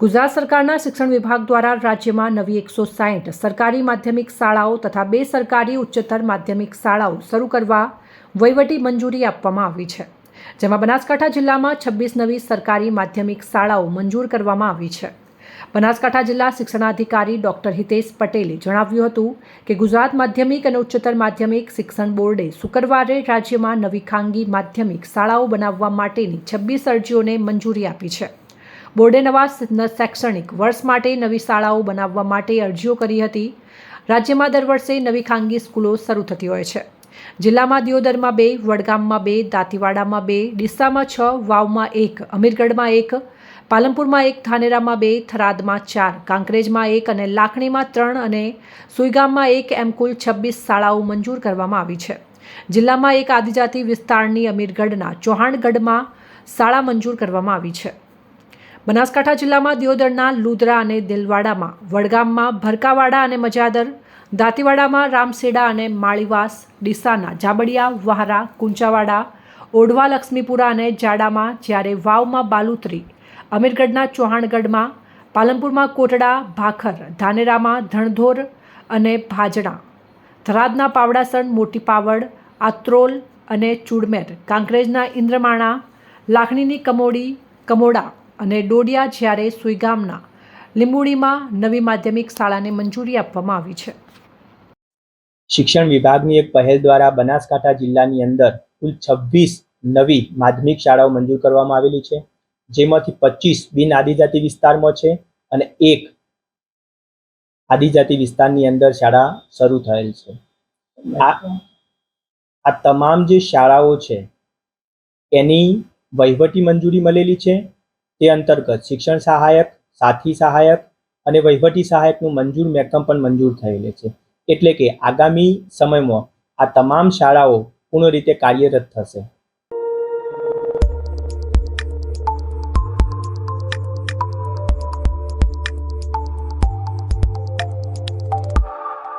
ગુજરાત સરકારના શિક્ષણ વિભાગ દ્વારા રાજ્યમાં નવી એકસો સાહીઠ સરકારી માધ્યમિક શાળાઓ તથા બે સરકારી ઉચ્ચતર માધ્યમિક શાળાઓ શરૂ કરવા વહીવટી મંજૂરી આપવામાં આવી છે, જેમાં બનાસકાંઠા જિલ્લામાં છવ્વીસ નવી સરકારી માધ્યમિક શાળાઓ મંજૂર કરવામાં આવી છે. બનાસકાંઠા જિલ્લા શિક્ષણાધિકારી ડોક્ટર હિતેશ પટેલે જણાવ્યું હતું કે ગુજરાત માધ્યમિક અને ઉચ્ચતર માધ્યમિક શિક્ષણ બોર્ડે શુક્રવારે રાજ્યમાં નવી ખાનગી માધ્યમિક શાળાઓ બનાવવા માટેની છવ્વીસ અરજીઓને મંજૂરી આપી છે. બોર્ડે નવા શૈક્ષણિક વર્ષ માટે નવી શાળાઓ બનાવવા માટે અરજીઓ કરી હતી. રાજ્યમાં દર વર્ષે નવી ખાનગી સ્કૂલો શરૂ થતી હોય છે. જિલ્લામાં દિયોદરમાં બે, વડગામમાં બે, દાંતીવાડામાં બે, ડીસામાં છ, વાવમાં એક, અમીરગઢમાં એક, પાલનપુરમાં એક, ધાનેરામાં બે, થરાદમાં ચાર, કાંકરેજમાં એક અને લાખણીમાં ત્રણ અને સુઈગામમાં એક એમ કુલ છવ્વીસ શાળાઓ મંજૂર કરવામાં આવી છે. જિલ્લામાં એક આદિજાતિ વિસ્તારની અમીરગઢના ચૌહાણગઢમાં શાળા મંજૂર કરવામાં આવી છે. બનાસકાંઠા જિલ્લામાં દિયોદરના લુદરા અને દિલવાડામાં, વડગામમાં ભરકાવાડા અને મજાદર, દાંતીવાડામાં રામસેડા અને માળીવાસ, ડીસાના જાબડિયા, વહારા, કુંચાવાડા, ઓઢવા લક્ષ્મીપુરા અને જાડામાં જ્યારે વાવમાં બાલુત્રી, અમીરગઢના ચૌહાણગઢમાં, પાલનપુરમાં કોટડા, ભાખર, ધાનેરામાં ધણધોર અને ભાજણા, થરાદના પાવડાસણ મોટી પાવડ આત્રોલ અને ચૂડમેર, કાંકરેજના ઇન્દ્રમાણા, લાખણીની કમોડી, કમોડા અને ડોડિયા જ્યારે સુઈગામના લીંબુડીમાં નવી માધ્યમિક શાળાને મંજૂરી આપવામાં આવી છે. શિક્ષણ વિભાગની એક પહેલ દ્વારા બનાસકાંઠા જિલ્લાની અંદર કુલ છવ્વીસ નવી માધ્યમિક શાળાઓ મંજૂર કરવામાં આવેલી છે. જેમાંથી પચીસ બિન આદિજાતિ વિસ્તારમાં છે અને એક આદિજાતિ વિસ્તારની અંદર શાળા શરૂ થયેલ છે. આ આ તમામ જે શાળાઓ છે, એની વહીવટી મંજૂરી મળેલી છે. તે અંતર્ગત શિક્ષણ સહાયક, સાથી સહાયક અને વહીવટી સહાયકનું મંજૂર મેકમ પણ મંજૂર થયેલ છે. એટલે કે આગામી સમયમાં આ તમામ શાળાઓ પૂર્ણ રીતે કાર્યરત થશે.